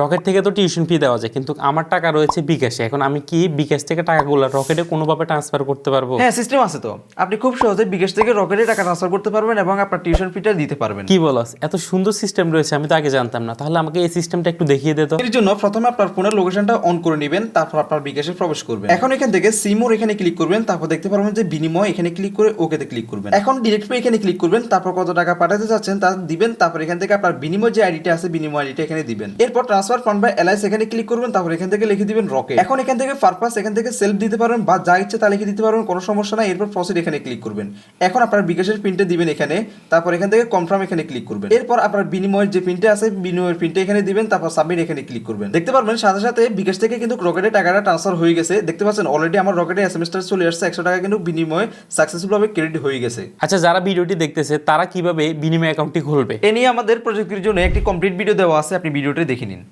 Rocket থেকে তো tuition fee দেওয়া যায় কিন্তু আমার টাকা রয়েছে বিকাশে। এখন আমি কি বিকাশ থেকে টাকাগুলো রকেটে কোনোভাবে ট্রান্সফার করতে পারব? হ্যাঁ সিস্টেম আছে তো। আপনি খুব সহজে বিকাশ থেকে রকেটে টাকা ট্রান্সফার করতে পারবেন এবং আপনার টিউশন ফিটা দিতে পারবেন। কি বলস? এত সুন্দর সিস্টেম রয়েছে আমি তো আগে জানতাম না। তাহলে আমাকে এই সিস্টেমটা একটু দেখিয়ে দে তো। এর জন্য প্রথমে আপনার ফোনের লোকেশনটা অন করে নেবেন তারপর আপনার বিকাশে প্রবেশ করবেন। এখন এখান থেকে সিমোর এখানে ক্লিক করবেন তারপর দেখতে পারবেন যে বিনিময় এখানে ক্লিক করে ওকেতে ক্লিক করবেন। এখন ডিরেক্ট পে এখানে ক্লিক করবেন তারপর কত টাকা পাঠাতে চাচ্ছেন তা দিবেন তারপর এখান থেকে আপনার বিনিময় যে আইডিটা আছে বিনিময় আইডিটা এখানে দিবেন। এরপর ট্রান্সফার ফান্ড বাই এলআইস এখানে ক্লিক করবেন তারপর এখান থেকে লিখে দিবেন রকেট এখন এখান থেকে পারপাস এখান থেকে সেলফ দিতে পারবেন বা যা ইচ্ছে তা লিখে দিতে পারবেন কোনো সমস্যা নাই এরপর প্রসিড এখানে ক্লিক করবেন। এখন আপনার বিকাশের পিনটা দিবেন এখানে তারপর এখান থেকে কনফার্ম এখানে ক্লিক করবেন। এরপর আপনার বিনিময়ের যে পিনটা আছে বিনিময়ের পিনটা এখানে দিবেন তারপর সাবমিট এখানে ক্লিক করবেন। দেখতে পারবেন সাথে সাথে বিকাশ থেকে কিন্তু রকেটে টাকাটা ট্রান্সফার হয়ে গেছে। দেখতে পাচ্ছেন অলরেডি আমার রকেটে এস এম চলে আসছে একশো টাকা কিন্তু বিনিময়ে সাকসেসফুল ভাবে ক্রেডিট হয়ে গেছে। আচ্ছা যারা ভিডিওটি দেখতেছে তারা কীভাবে বিনিময় অ্যাকাউন্টটি খুলবে? এ নিয়ে আমাদের প্রযুক্তির জন্য একটি কমপ্লিট ভিডিও দেওয়া আছে আপনি ভিডিওটি দেখে নিন।